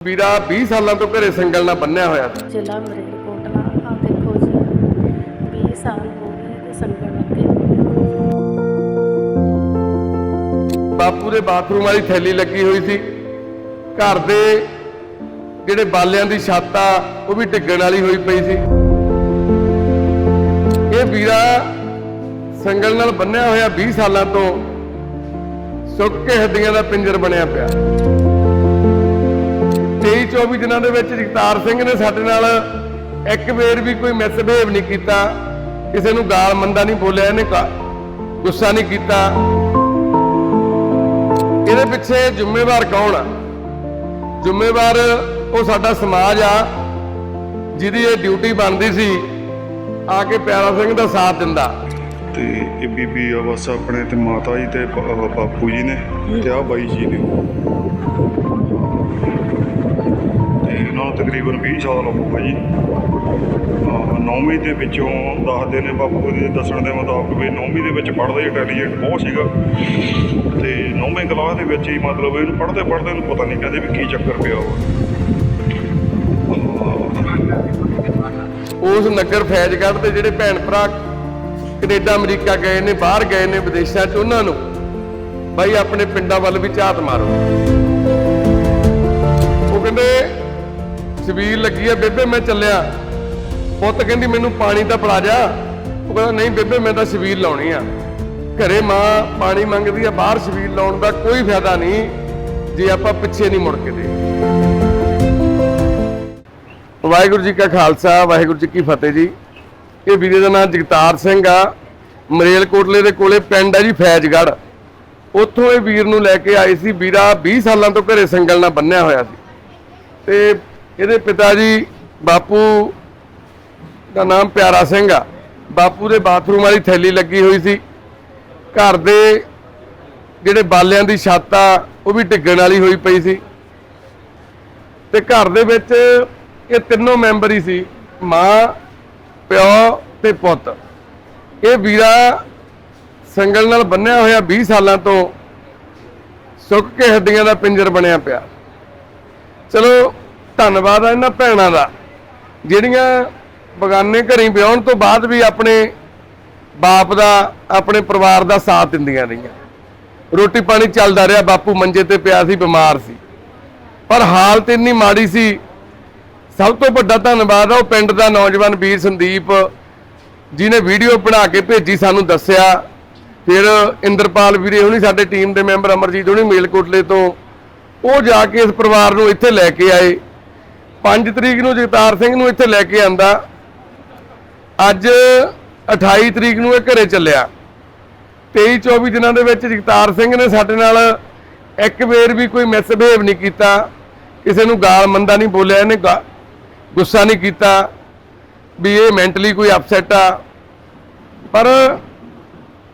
ਵੀਰਾ 20 ਸਾਲਾਂ ਤੋਂ ਘਰੇ ਸੰਗਲ ਨਾਲ ਬੰਨਿਆ ਹੋਇਆ ਸੀ। ਜ਼ਿਲ੍ਹਾ ਮਰੇਲਕੋਟਲਾ ਆ ਦੇਖੋ ਜੀ 20 ਸਾਲ ਹੋ ਗਏ ਤੇ ਸੰਗਲ ਆ। ਬਾਪੂ ਦੇ ਬਾਥਰੂਮ ਵਾਲੀ ਥੈਲੀ ਲੱਗੀ ਹੋਈ ਸੀ। ਘਰ ਦੇ ਜਿਹੜੇ ਬਾਲਿਆਂ ਦੀ ਛੱਤ ਆ ਉਹ ਵੀ ਡਿੱਗਣ ਵਾਲੀ ਹੋਈ ਪਈ ਸੀ। ਇਹ ਵੀਰਾ ਸੰਗਲ ਨਾਲ ਬੰਨਿਆ ਹੋਇਆ 20 ਸਾਲਾਂ ਤੋਂ ਸੁੱਕ ਕੇ ਹੱਡੀਆਂ ਦਾ ਪਿੰਜਰ ਬਣਿਆ ਪਿਆ। 23 24 ਦਿਨਾਂ ਦੇ ਵਿੱਚ ਜਗਤਾਰ ਸਿੰਘ ਨੇ ਸਾਡੇ ਨਾਲ ਇੱਕ ਵੇਰ ਵੀ ਕੋਈ ਮਿਸਬਿਹੇਵ ਨਹੀਂ ਕੀਤਾ। ਕਿਸੇ ਨੂੰ ਗਾਲ ਮੰਦਾ ਨਹੀਂ ਬੋਲਿਆ, ਇਹਨੇ ਗੁੱਸਾ ਨਹੀਂ ਕੀਤਾ। ਇਹਦੇ ਪਿੱਛੇ ਜ਼ਿੰਮੇਵਾਰ ਕੌਣ ਆ? ਜ਼ਿੰਮੇਵਾਰ ਉਹ ਸਾਡਾ ਸਮਾਜ ਆ, ਜਿਹਦੀ ਇਹ ਡਿਊਟੀ ਬਣਦੀ ਸੀ, ਆ ਕੇ ਪਿਆਰਾ ਸਿੰਘ ਦਾ ਸਾਥ ਦਿੰਦਾ। ਤੇ ਇਹ ਬੀਬੀ ਆ ਬਸ ਆਪਣੇ ਤੇ ਮਾਤਾ ਜੀ ਤੇ ਬਾਪੂ ਜੀ ਨੇ ਤੇ ਆ ਬਾਈ ਜੀ ਨੇ। ਤੇ ਇਹਨਾਂ ਨੂੰ ਤਕਰੀਬਨ 20 ਸਾਲ ਹੋ ਗਏ ਜੀ ਨੌਵੀਂ ਦੇ ਵਿੱਚੋਂ ਦੱਸਦੇ ਨੇ ਬਾਪੂ ਦੇ ਦੱਸਣ ਦੇ ਮੁਤਾਬਕ ਵੀ ਨੌਵੀਂ ਦੇ ਵਿੱਚ ਪੜ੍ਹਦਾ ਇੰਟੈਲੀਜੈਂਟ ਬਹੁਤ ਸੀਗਾ। ਤੇ ਨੌਵੀਂ ਕਲਾਸ ਦੇ ਵਿੱਚ ਹੀ ਮਤਲਬ ਇਹਨੂੰ ਪੜ੍ਹਦੇ ਪੜ੍ਹਦੇ ਨੂੰ ਪਤਾ ਨਹੀਂ ਕਹਿੰਦੇ ਵੀ ਕੀ ਚੱਕਰ ਪਿਆ ਵਾ। ਉਸ ਨਗਰ ਫੈਜ਼ਗੜ੍ਹ ਦੇ ਜਿਹੜੇ ਭੈਣ ਭਰਾ ਕੈਨੇਡਾ, ਅਮਰੀਕਾ ਗਏ ਨੇ, ਬਾਹਰ ਗਏ ਨੇ ਵਿਦੇਸ਼ਾਂ 'ਚ ਉਹਨਾਂ ਨੂੰ। ਬਾਈ, ਆਪਣੇ ਪਿੰਡਾਂ ਵੱਲ ਵੀ ਝਾਤ ਮਾਰੋ। ਉਹ ਕਹਿੰਦੇ ਛਬੀਲ ਲੱਗੀ ਆ, ਬੇਬੇ, ਮੈਂ ਚੱਲਿਆ। ਪੁੱਤ ਕਹਿੰਦੀ, ਮੈਨੂੰ ਪਾਣੀ ਤਾਂ ਪਿਲਾ ਜਾ। ਉਹ ਕਹਿੰਦਾ, ਨਹੀਂ ਬੇਬੇ, ਮੈਂ ਤਾਂ ਛਬੀਲ ਲਾਉਣੀ ਆ। ਘਰੇ ਮਾਂ ਪਾਣੀ ਮੰਗਦੀ ਆ, ਬਾਹਰ ਛਬੀਲ ਲਾਉਣ ਦਾ ਕੋਈ ਫਾਇਦਾ ਨਹੀਂ, ਜੇ ਆਪਾਂ ਪਿੱਛੇ ਨਹੀਂ ਮੁੜ ਕੇ ਦੇ ਵਾਹਿਗੁਰੂ ਜੀ ਕਾ ਖਾਲਸਾ, ਵਾਹਿਗੁਰੂ ਜੀ ਕੀ ਫਤਿਹ ਜੀ। ਇਹ ਵੀਰੇ ਦਾ ਨਾਮ ਜਗਤਾਰ ਸਿੰਘ ਆ। ਮਰੇਲਕੋਟਲੇ ਦੇ ਕੋਲੇ ਪਿੰਡ ਆ ਜੀ ਫੈਜ਼ਗੜ੍ਹ। ਉੱਥੋਂ ਇਹ ਵੀਰ ਨੂੰ ਲੈ ਕੇ ਆਏ ਸੀ ਵੀਰਾ 20 ਸਾਲਾਂ ਤੋਂ ਘਰੇ ਸੰਗਲ ਨਾਲ ਬੰਨਿਆ ਹੋਇਆ ਸੀ। ਤੇ ਇਹਦੇ ਪਿਤਾ ਜੀ ਬਾਪੂ ਦਾ ਨਾਮ ਪਿਆਰਾ ਸਿੰਘ ਆ। ਬਾਪੂ ਦੇ ਬਾਥਰੂਮ ਵਾਲੀ ਥੈਲੀ ਲੱਗੀ ਹੋਈ ਸੀ। ਘਰ ਦੇ ਜਿਹੜੇ ਬਾਲਿਆਂ ਦੀ ਛੱਤ ਆ, ਉਹ ਵੀ ਡਿੱਗਣ ਵਾਲੀ ਹੋਈ ਪਈ ਸੀ। ਤੇ ਘਰ ਦੇ ਵਿੱਚ ਇਹ ਤਿੰਨੋਂ ਮੈਂਬਰ ਹੀ ਸੀ। ਮਾਂ ਪਿਓ ਤੇ ਪੁੱਤ। ਇਹ ਵੀਰਾ ਸੰਗਲ ਨਾਲ ਬੰਨਿਆ ਹੋਇਆ 20 ਸਾਲਾਂ ਤੋਂ ਸੁੱਕ ਕੇ ਹੱਡੀਆਂ ਦਾ ਪਿੰਜਰ ਬਣਿਆ ਪਿਆ। ਚਲੋ, ਧੰਨਵਾਦ ਆ ਇਹਨਾਂ ਭੈਣਾਂ ਦਾ, ਜਿਹੜੀਆਂ ਬਗਾਨੇ ਘਰੀ ਵਿਆਹਣ ਤੋਂ ਬਾਅਦ ਵੀ ਆਪਣੇ ਬਾਪ ਦਾ, ਆਪਣੇ ਪਰਿਵਾਰ ਦਾ ਸਾਥ ਦਿੰਦੀਆਂ ਰਹੀਆਂ। ਰੋਟੀ ਪਾਣੀ ਚੱਲਦਾ ਰਿਹਾ, ਬਾਪੂ ਮੰਜੇ ਤੇ ਪਿਆ ਸੀ, ਬਿਮਾਰ ਸੀ। ਪਰ ਹਾਲਤ ਇੰਨੀ ਮਾੜੀ ਸੀ ਸਭ ਤੋਂ ਵੱਡਾ ਧੰਨਵਾਦ ਆ ਉਹ ਪਿੰਡ ਦਾ ਨੌਜਵਾਨ ਵੀਰ ਸੰਦੀਪ ਜਿਹਨੇ ਵੀਡੀਓ ਬਣਾ ਕੇ ਭੇਜੀ ਸਾਨੂੰ ਦੱਸਿਆ। ਫਿਰ ਇੰਦਰਪਾਲ ਵੀਰੇ ਹੁਣੀ ਸਾਡੇ ਟੀਮ ਦੇ ਮੈਂਬਰ ਅਮਰਜੀਤ ਹੁਣੀ ਮੇਲਕੋਟਲੇ ਤੋਂ ਉਹ ਜਾ ਕੇ ਇਸ ਪਰਿਵਾਰ ਨੂੰ ਇੱਥੇ ਲੈ ਕੇ ਆਏ। 5 ਤਰੀਕ ਨੂੰ ਜਗਤਾਰ ਸਿੰਘ ਨੂੰ ਇੱਥੇ ਲੈ ਕੇ ਆਂਦਾ। ਅੱਜ 28 ਤਰੀਕ ਨੂੰ ਇਹ ਘਰੇ ਚੱਲਿਆ। 23 24 ਦਿਨਾਂ ਦੇ ਵਿੱਚ ਜਗਤਾਰ ਸਿੰਘ ਨੇ ਸਾਡੇ ਨਾਲ ਇੱਕ ਵੇਰ ਵੀ ਕੋਈ ਮਿਸਬਿਹੇਵ ਨਹੀਂ ਕੀਤਾ। ਕਿਸੇ ਨੂੰ ਗਾਲ ਮੰਦਾ ਨਹੀਂ ਬੋਲਿਆ, ਇਹਨੇ ਗਾ- ਗੁੱਸਾ ਨਹੀਂ ਕੀਤਾ ਵੀ ਇਹ ਮੈਂਟਲੀ ਕੋਈ ਅਪਸੈਟ ਆ। ਪਰ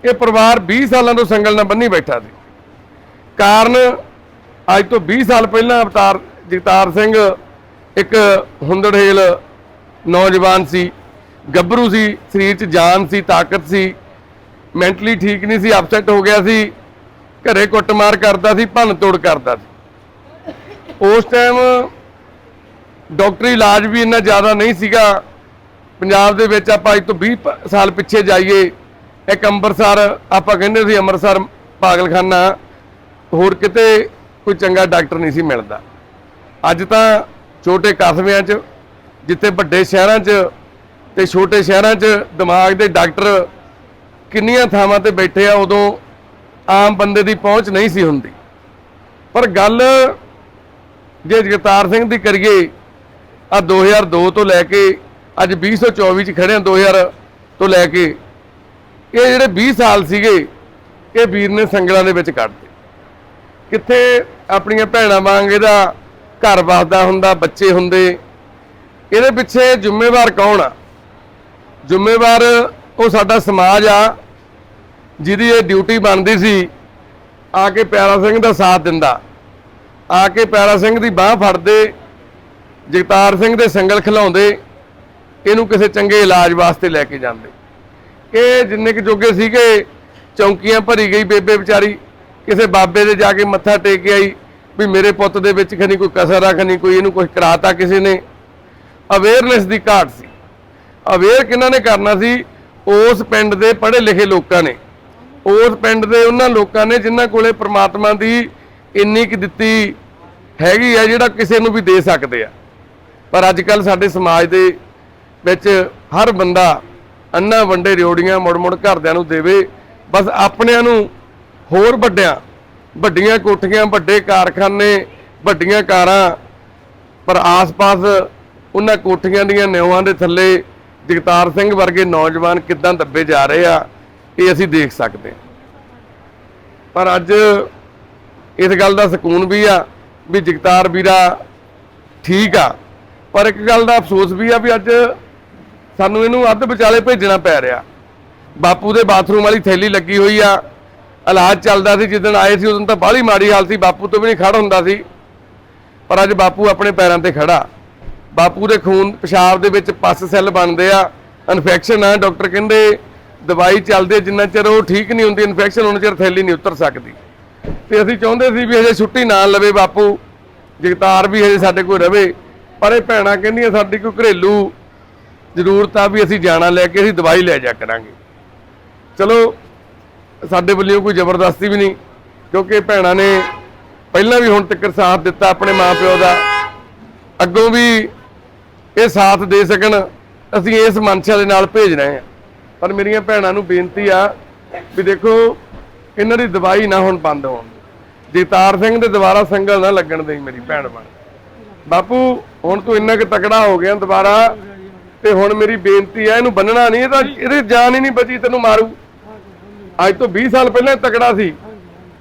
ਇਹ ਪਰਿਵਾਰ 20 ਸਾਲਾਂ ਤੋਂ ਸੰਗਲ ਨਾਲ ਬੰਨੀ ਬੈਠਾ ਸੀ। ਕਾਰਨ ਅੱਜ ਤੋਂ 20 ਸਾਲ ਪਹਿਲਾਂ ਅਵਤਾਰ ਜਗਤਾਰ ਸਿੰਘ ਇੱਕ ਹੁੰਦੜਹੇਲ ਨੌਜਵਾਨ ਸੀ, ਗੱਭਰੂ ਸੀ, ਸਰੀਰ 'ਚ ਜਾਨ ਸੀ, ਤਾਕਤ ਸੀ ਮੈਂਟਲੀ ਠੀਕ ਨਹੀਂ ਸੀ ਅਪਸੈਟ ਹੋ ਗਿਆ ਸੀ, ਘਰੇ ਕੁੱਟਮਾਰ ਕਰਦਾ ਸੀ, ਭੰਨ ਤੋੜ ਕਰਦਾ ਸੀ। ਉਸ ਟਾਈਮ ਡਾਕਟਰੀ ਇਲਾਜ ਵੀ ਇੰਨਾ ਜ਼ਿਆਦਾ ਨਹੀਂ ਸੀਗਾ। ਪੰਜਾਬ ਦੇ ਵਿੱਚ ਆਪਾਂ ਅੱਜ ਤੋਂ 20 ਪ- ਸਾਲ ਪਿੱਛੇ ਜਾਈਏ, ਇੱਕ ਅੰਮ੍ਰਿਤਸਰ, ਆਪਾਂ ਕਹਿੰਦੇ ਸੀ ਅੰਮ੍ਰਿਤਸਰ ਪਾਗਲਖਾਨਾ, ਹੋਰ ਕਿਤੇ ਕੋਈ ਚੰਗਾ ਡਾਕਟਰ ਨਹੀਂ ਸੀ ਮਿਲਦਾ। ਅੱਜ ਤਾਂ ਛੋਟੇ ਕਸਬਿਆਂ 'ਚ, ਜਿੱਥੇ ਵੱਡੇ ਸ਼ਹਿਰਾਂ 'ਚ ਤੇ ਛੋਟੇ ਸ਼ਹਿਰਾਂ 'ਚ ਦਿਮਾਗ ਦੇ ਡਾਕਟਰ ਕਿੰਨੀਆਂ ਥਾਵਾਂ ਤੇ ਬੈਠੇ ਆ, ਉਦੋਂ ਆਮ ਬੰਦੇ ਦੀ ਪਹੁੰਚ ਨਹੀਂ ਸੀ ਹੁੰਦੀ। ਪਰ ਗੱਲ ਜੇ ਜਗਤਾਰ ਸਿੰਘ ਦੀ ਕਰੀਏ ਆ 2002 ਤੋਂ ਲੈ ਕੇ ਅੱਜ 2024 ਚ ਖੜੇ ਆ 2000 ਤੋਂ ਲੈ ਕੇ। ਇਹ ਜਿਹੜੇ 20 ਸਾਲ ਸੀਗੇ, ਇਹ ਵੀਰ ਨੇ ਸੰਗਲਾਂ ਦੇ ਵਿੱਚ ਕੱਢਦੇ ਕਿੱਥੇ ਆਪਣੀਆਂ ਭੈਣਾਂ ਵਾਂਗ ਇਹਦਾ ਘਰ ਵਸਦਾ ਹੁੰਦਾ, ਬੱਚੇ ਹੁੰਦੇ। ਇਹਦੇ ਪਿੱਛੇ ਜ਼ਿੰਮੇਵਾਰ ਕੌਣ ਆ? ਜ਼ਿੰਮੇਵਾਰ ਉਹ ਸਾਡਾ ਸਮਾਜ ਆ, ਜਿਹਦੀ ਇਹ ਡਿਊਟੀ ਬਣਦੀ ਸੀ, ਆ ਕੇ ਪਿਆਰਾ ਸਿੰਘ ਦਾ ਸਾਥ ਦਿੰਦਾ। ਆ ਕੇ ਪਿਆਰਾ ਸਿੰਘ ਦੀ ਬਾਹ ਫੜਦੇ ਜਗਤਾਰ ਸਿੰਘ ਦੇ ਸੰਗਲ ਖਿਲਾਉਂਦੇ, ਇਹਨੂੰ ਕਿਸੇ ਚੰਗੇ ਇਲਾਜ ਵਾਸਤੇ ਲੈ ਕੇ ਜਾਂਦੇ। ਇਹ ਜਿੰਨੇ ਕੁ ਜੋਗੇ ਸੀਗੇ, ਚੌਂਕੀਆਂ ਭਰੀ ਗਈ ਬੇਬੇ ਵਿਚਾਰੀ, ਕਿਸੇ ਬਾਬੇ ਦੇ ਜਾ ਕੇ ਮੱਥਾ ਟੇਕ ਕੇ ਆਈ, ਵੀ ਮੇਰੇ ਪੁੱਤ ਦੇ ਵਿੱਚ ਖਨੀ ਕੋਈ ਕਸਰ ਆ, ਖਨੀ ਕੋਈ ਇਹਨੂੰ ਕੁਝ ਕਰਾਤਾ ਕਿਸੇ ਨੇ। ਅਵੇਅਰਨੈਸ ਦੀ ਘਾਟ ਸੀ। ਅਵੇਅਰ ਕਿਹਨਾਂ ਨੇ ਕਰਨਾ ਸੀ? ਉਸ ਪਿੰਡ ਦੇ ਪੜ੍ਹੇ ਲਿਖੇ ਲੋਕਾਂ ਨੇ। ਉਸ ਪਿੰਡ ਦੇ ਉਹਨਾਂ ਲੋਕਾਂ ਨੇ ਜਿਨ੍ਹਾਂ ਕੋਲੇ ਪ੍ਰਮਾਤਮਾ ਦੀ ਇੰਨੀ ਕੁ ਦਿੱਤੀ ਹੈਗੀ ਆ, ਜਿਹੜਾ ਕਿਸੇ ਨੂੰ ਵੀ ਦੇ ਸਕਦੇ ਆ। ਪਰ ਅੱਜ ਕੱਲ ਸਾਡੇ ਸਮਾਜ ਦੇ ਵਿੱਚ ਹਰ ਬੰਦਾ ਅੰਨਾ ਵੰਡੇ ਰਿਓੜੀਆਂ ਮੁੜ ਮੁੜ ਘਰਦਿਆਂ ਨੂੰ ਦੇਵੇ, ਬਸ ਆਪਣਿਆਂ ਨੂੰ ਹੋਰ ਵੱਡਿਆਂ, ਵੱਡੀਆਂ ਕੋਠੀਆਂ, ਵੱਡੇ ਕਾਰਖਾਨੇ, ਵੱਡੀਆਂ ਕਾਰਾਂ, ਪਰ ਆਸ-ਪਾਸ ਉਹਨਾਂ ਕੋਠੀਆਂ ਦੀਆਂ ਨਿਉਆਂ ਦੇ ਥੱਲੇ ਜਗਤਾਰ ਸਿੰਘ ਵਰਗੇ ਨੌਜਵਾਨ ਕਿੱਦਾਂ ਦੱਬੇ ਜਾ ਰਹੇ ਆ, ਇਹ ਅਸੀਂ ਦੇਖ ਸਕਦੇ ਹਾਂ। ਪਰ ਅੱਜ ਇਸ ਗੱਲ ਦਾ ਸਕੂਨ ਵੀ ਆ ਵੀ ਜਗਤਾਰ ਵੀਰਾ ਠੀਕ ਆ। ਪਰ ਇੱਕ ਗੱਲ ਦਾ ਅਫਸੋਸ ਵੀ ਆ ਵੀ ਅੱਜ ਸਾਨੂੰ ਇਹਨੂੰ ਅੱਧ ਵਿਚਾਲੇ ਭੇਜਣਾ ਪੈ ਰਿਹਾ। ਬਾਪੂ ਦੇ ਬਾਥਰੂਮ ਵਾਲੀ ਥੈਲੀ ਲੱਗੀ ਹੋਈ ਆ। ਇਲਾਜ ਚੱਲਦਾ ਸੀ ਜਿੱਦਣ ਆਏ ਸੀ ਉਦੋਂ ਤਾਂ ਬਾਹਲੀ ਮਾੜੀ ਹਾਲ ਸੀ, ਬਾਪੂ ਤੋਂ ਵੀ ਨਹੀਂ ਖੜ ਹੁੰਦਾ ਸੀ। ਪਰ ਅੱਜ ਬਾਪੂ ਆਪਣੇ ਪੈਰਾਂ ਤੇ ਖੜਾ। ਬਾਪੂ ਦੇ ਖੂਨ ਪਿਸ਼ਾਬ ਦੇ ਵਿੱਚ ਪਸ ਸੈੱਲ ਬਣਦੇ ਆ। ਇਨਫੈਕਸ਼ਨ ਆ, ਡਾਕਟਰ ਕਹਿੰਦੇ ਦਵਾਈ ਚੱਲਦੇ ਜਿੰਨਾ ਚਿਰ ਉਹ ਠੀਕ ਨਹੀਂ ਹੁੰਦੀ, ਇਨਫੈਕਸ਼ਨ ਉਹਨਾਂ ਚਿਰ ਥੈਲੀ ਨਹੀਂ ਉਤਰ ਸਕਦੀ। ਤੇ ਅਸੀਂ ਚਾਹੁੰਦੇ ਸੀ ਵੀ ਹਜੇ ਛੁੱਟੀ ਨਾ ਲਵੇ ਬਾਪੂ। ਜਗਤਾਰ ਵੀ ਹਜੇ ਸਾਡੇ ਕੋਲ ਰਵੇ। ਪਰ ਇਹ ਭੈਣਾਂ ਕਹਿੰਦੀਆਂ ਸਾਡੀ ਕੋਈ ਘਰੇਲੂ ਜ਼ਰੂਰਤ ਆ ਵੀ ਅਸੀਂ ਜਾਣਾ ਲੈ ਕੇ, ਅਸੀਂ ਦਵਾਈ ਲੈ ਜਾ ਕਰਾਂਗੇ। ਚਲੋ, ਸਾਡੇ ਵੱਲੋਂ ਕੋਈ ਜ਼ਬਰਦਸਤੀ ਵੀ ਨਹੀਂ, ਕਿਉਂਕਿ ਭੈਣਾਂ ਨੇ ਪਹਿਲਾਂ ਵੀ ਹੁਣ ਤੱਕ ਸਾਥ ਦਿੱਤਾ ਆਪਣੇ ਮਾਪਿਓ ਦਾ। ਅੱਗੋਂ ਵੀ ਇਹ ਸਾਥ ਦੇ ਸਕਣ, ਅਸੀਂ ਇਸ ਮਨਸ਼ਾ ਦੇ ਨਾਲ ਭੇਜ ਰਹੇ ਹਾਂ। ਪਰ ਮੇਰੀਆਂ ਭੈਣਾਂ ਨੂੰ ਬੇਨਤੀ ਆ ਵੀ ਦੇਖੋ, ਇਹਨਾਂ ਦੀ ਦਵਾਈ ਨਾ ਹੁਣ ਬੰਦ ਹੋਣ। ਜਗਤਾਰ ਸਿੰਘ ਦੇ ਦੁਬਾਰਾ ਸੰਗਲ ਨਾ ਲੱਗਣ ਦੇਈ ਮੇਰੀ ਭੈਣ ਬਣ ਬਾਪੂ ਹੁਣ ਤੂੰ ਇੰਨਾ ਕਿ ਤਕੜਾ ਹੋ ਗਿਆ ਦੁਬਾਰਾ ਤੇ ਹੁਣ ਮੇਰੀ ਬੇਨਤੀ ਹੈ ਇਹਨੂੰ ਬੰਨਣਾ ਨਹੀਂ ਇਹ ਤਾਂ ਇਹਦੇ ਜਾਨ ਹੀ ਨਹੀਂ ਬਚੀ ਤੈਨੂੰ ਮਾਰੂ। ਅੱਜ ਤੋਂ 20 ਸਾਲ ਪਹਿਲਾਂ ਤਕੜਾ ਸੀ।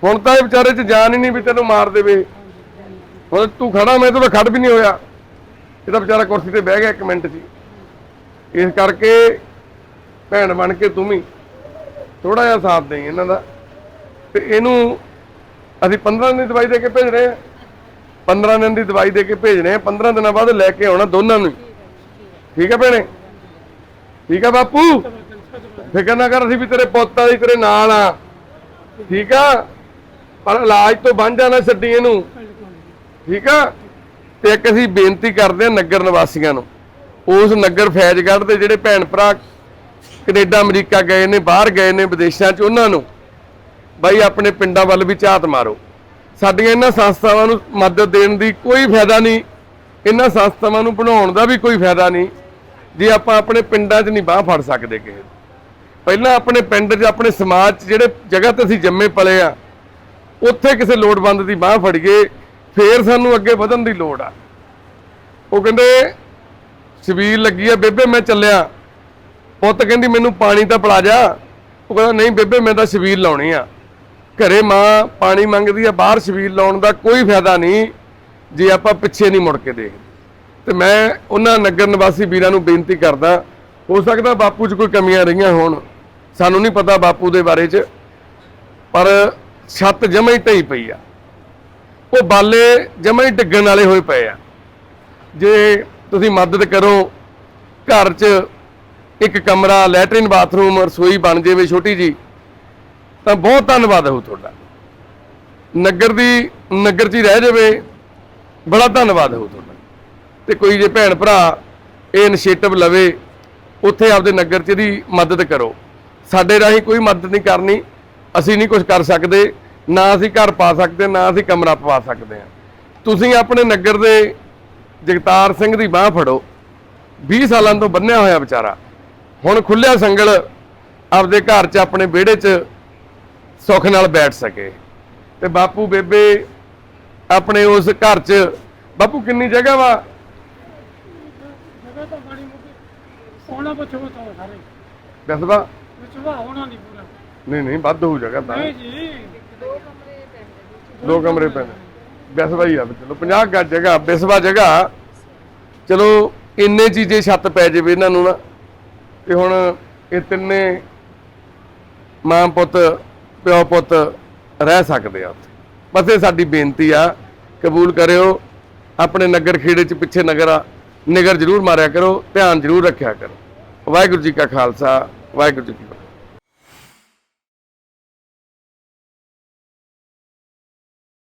ਹੁਣ ਤਾਂ ਇਹ ਵਿਚਾਰੇ 'ਚ ਜਾਨ ਹੀ ਨਹੀਂ ਵੀ ਤੈਨੂੰ ਮਾਰ ਦੇਵੇ। ਹੁਣ ਤੂੰ ਖੜਾ ਮੈਂ ਤਾਂ ਖੜ ਵੀ ਨਹੀਂ ਹੋਇਆ। ਇਹ ਤਾਂ ਵਿਚਾਰਾ ਕੁਰਸੀ ਤੇ ਬਹਿ ਗਿਆ ਇੱਕ ਮਿੰਟ 'ਚ। ਇਸ ਕਰਕੇ ਭੈਣ ਬਣ ਕੇ ਤੂੰ ਵੀ ਥੋੜਾ ਜਿਹਾ ਸਾਥ ਦੇਈ ਇਹਨਾਂ ਦਾ। ਤੇ ਇਹਨੂੰ ਅਸੀਂ 15 ਦਿਨ ਦੀ ਦਵਾਈ ਦੇ ਕੇ ਭੇਜ ਰਹੇ ਹਾਂ। 15 ਦਿਨ ਦੀ ਦਵਾਈ ਦੇ ਕੇ ਭੇਜਣੇ ਆ ਹਾਂ 15 ਦਿਨਾਂ ਬਾਅਦ ਲੈ ਕੇ ਆਉਣਾ ਦੋਨਾਂ ਨੂੰ। ਠੀਕ ਹੈ ਭੈਣੇ? ਠੀਕ ਹੈ ਬਾਪੂ? ਫਿਕਰ ਨਾ ਕਰ, ਅਸੀਂ ਵੀ ਤੇਰੇ ਪੁੱਤ ਆ ਤੇਰੇ ਨਾਲ ਆ। ਠੀਕ ਆ? ਪਰ ਇਲਾਜ ਤੋਂ ਵਾਂਝਾ ਨਾ ਛੱਡੀ ਇਹਨੂੰ। ਠੀਕ ਆ? ਤੇ ਇੱਕ ਅਸੀਂ ਬੇਨਤੀ ਕਰਦੇ ਹਾਂ ਨਗਰ ਨਿਵਾਸੀਆਂ ਨੂੰ। ਉਸ ਨਗਰ ਫੈਜ਼ਗੜ੍ਹ ਦੇ ਜਿਹੜੇ ਭੈਣ ਭਰਾ ਕੈਨੇਡਾ, ਅਮਰੀਕਾ ਗਏ ਨੇ, ਬਾਹਰ ਗਏ ਨੇ ਵਿਦੇਸ਼ਾਂ 'ਚ, ਉਹਨਾਂ ਨੂੰ। ਬਾਈ, ਆਪਣੇ ਪਿੰਡਾਂ ਵੱਲ ਵੀ ਝਾਤ ਮਾਰੋ। ਸਾਡੀਆਂ ਇਹਨਾਂ ਸੰਸਥਾਵਾਂ ਨੂੰ ਮਦਦ ਦੇਣ ਦੀ ਕੋਈ ਫਾਇਦਾ ਨਹੀਂ। ਇਹਨਾਂ ਸੰਸਥਾਵਾਂ ਨੂੰ ਬਣਾਉਣ ਦਾ ਵੀ ਕੋਈ ਫਾਇਦਾ ਨਹੀਂ। ਜੇ ਆਪਾਂ ਆਪਣੇ ਪਿੰਡਾਂ 'ਚ ਨਹੀਂ ਬਾਹ ਫੜ ਸਕਦੇ ਕਿਸੇ ਪਹਿਲਾਂ ਆਪਣੇ ਪਿੰਡ 'ਚ, ਆਪਣੇ ਸਮਾਜ 'ਚ ਜਿਹੜੇ ਜਗ੍ਹਾ ਤੇ ਅਸੀਂ ਜੰਮੇ ਪਲੇ ਆ, ਉੱਥੇ ਕਿਸੇ ਲੋੜਵੰਦ ਦੀ ਬਾਹ ਫੜੀਏ ਫੇਰ ਸਾਨੂੰ ਅੱਗੇ ਵਧਣ ਦੀ ਲੋੜ ਆ। ਉਹ ਕਹਿੰਦੇ ਸ਼ਬੀਰ ਲੱਗੀ ਆ, ਬੇਬੇ ਮੈਂ ਚੱਲਿਆ। ਪੁੱਤ ਕਹਿੰਦੀ, ਮੈਨੂੰ ਪਾਣੀ ਤਾਂ ਪਿਲਾ ਜਾ। ਉਹ ਕਹਿੰਦਾ, ਨਹੀਂ ਬੇਬੇ, ਮੈਂ ਤਾਂ ਸ਼ਬੀਰ ਲਾਉਣੀ ਆ। ਘਰੇ ਮਾਂ ਪਾਣੀ ਮੰਗਦੀ ਆ, ਬਾਹਰ ਸ਼ਬੀਰ ਲਾਉਣ ਦਾ ਕੋਈ ਫਾਇਦਾ ਨਹੀਂ, ਜੇ ਆਪਾਂ ਪਿੱਛੇ ਨਹੀਂ ਮੁੜ ਕੇ ਦੇਖਦੇ। ਤੇ ਮੈਂ ਉਹਨਾਂ ਨਗਰ ਨਿਵਾਸੀ ਵੀਰਾਂ ਨੂੰ ਬੇਨਤੀ ਕਰਦਾ, ਹੋ ਸਕਦਾ ਬਾਪੂ 'ਚ ਕੋਈ ਕਮੀਆਂ ਰਹੀਆਂ ਹੋਣ, ਸਾਨੂੰ ਨਹੀਂ ਪਤਾ ਬਾਪੂ ਦੇ ਬਾਰੇ 'ਚ, ਪਰ ਛੱਤ ਜਮਾਂ ਹੀ ਢਈ ਪਈ ਆ। ਉਹ ਬਾਲੇ ਜਮਾਂ ਹੀ ਡਿੱਗਣ ਵਾਲੇ ਹੋਏ ਪਏ ਆ। ਜੇ ਤੁਸੀਂ ਮਦਦ ਕਰੋ, ਘਰ 'ਚ ਇੱਕ ਕਮਰਾ, ਲੈਟਰਿਨ, ਬਾਥਰੂਮ, ਰਸੋਈ ਬਣ ਜਾਵੇ ਛੋਟੀ ਜੀ ਤਾਂ ਬਹੁਤ ਧੰਨਵਾਦ ਹੋਊ ਤੁਹਾਡਾ। ਨਗਰ ਦੀ, ਨਗਰ 'ਚ ਹੀ ਰਹਿ ਜਾਵੇ, ਬੜਾ ਧੰਨਵਾਦ ਹੋਊ ਤੁਹਾਡਾ। ਤੇ ਕੋਈ ਜੇ ਭੈਣ ਭਰਾ ਇਹ ਇਨੀਸ਼ੀਏਟਿਵ ਲਵੇ, ਉੱਥੇ ਆਪਦੇ ਨਗਰ 'ਚ ਦੀ ਮਦਦ ਕਰੋ। ਸਾਡੇ ਰਾਹੀਂ ਕੋਈ ਮਦਦ ਨਹੀਂ ਕਰਨੀ, ਅਸੀਂ ਨਹੀਂ ਕੁਝ ਕਰ ਸਕਦੇ, ਨਾ ਅਸੀਂ ਘਰ ਪਾ ਸਕਦੇ, ਨਾ ਅਸੀਂ ਕਮਰਾ ਪਵਾ ਸਕਦੇ ਹਾਂ। ਤੁਸੀਂ ਆਪਣੇ ਨਗਰ ਦੇ ਜਗਤਾਰ ਸਿੰਘ ਦੀ ਬਾਹ ਫੜੋ 20 ਸਾਲਾਂ ਤੋਂ ਬੰਨਿਆ ਹੋਇਆ ਵਿਚਾਰਾ। ਹੁਣ ਖੁੱਲਿਆ ਸੰਗਲ, ਆਪਦੇ ਘਰ 'ਚ, ਆਪਣੇ ਵਿਹੜੇ 'ਚ ਸੁੱਖ ਨਾਲ ਬੈਠ ਸਕੇ। ਤੇ ਬਾਪੂ ਬੇਬੇ ਆਪਣੇ ਉਸ ਘਰ 'ਚ ਬਾਪੂ ਕਿੰਨੀ ਜਗ੍ਹਾ ਵਾ? ਜਗ੍ਹਾ ਤਾਂ ਬੜੀ ਮੁੱਕੀ ਸੋਨਾ ਪੁੱਛੋ ਤੋਂ ਸਾਰੇ। ਦਸਵਾ ਵਿਚਵਾ ਹੋਣਾ ਨਹੀਂ ਪੂਰਾ। ਨਹੀਂ ਨਹੀਂ ਵੱਧ ਹੋਊ ਜਗ੍ਹਾ ਤਾਂ। ਨਹੀਂ ਜੀ। ਦੋ ਕਮਰੇ ਪੈਣ। ਬਿਸਵਾ ਹੀ ਆ ਚਲੋ 50 ਗੱਜ ਜਗ੍ਹਾ ਬਿਸਵਾ ਜਗ੍ਹਾ। ਚਲੋ ਇੰਨੇ ਚੀਜ਼ੇ ਛੱਤ ਪੈ ਜਾਵੇ ਇਹਨਾਂ ਨੂੰ ਨਾ। ਤੇ ਹੁਣ ਇਹ ਤਿੰਨੇ ਮਾਂ ਪੁੱਤ ਪਿਓ ਪੁੱਤ ਰਹਿ ਸਕਦੇ ਆ ਉੱਥੇ। ਬਸ ਇਹ ਸਾਡੀ ਬੇਨਤੀ ਆ, ਕਬੂਲ ਕਰਿਓ, ਆਪਣੇ ਨਗਰ ਖੇੜੇ ਚ ਪਿੱਛੇ ਨਗਰ ਆ, ਨਿਗਰ ਜ਼ਰੂਰ ਮਾਰਿਆ ਕਰੋ, ਧਿਆਨ ਜ਼ਰੂਰ ਰੱਖਿਆ ਕਰੋ। ਵਾਹਿਗੁਰੂ ਜੀ ਕਾ ਖਾਲਸਾ, ਵਾਹਿਗੁਰੂ ਜੀ ਕੀ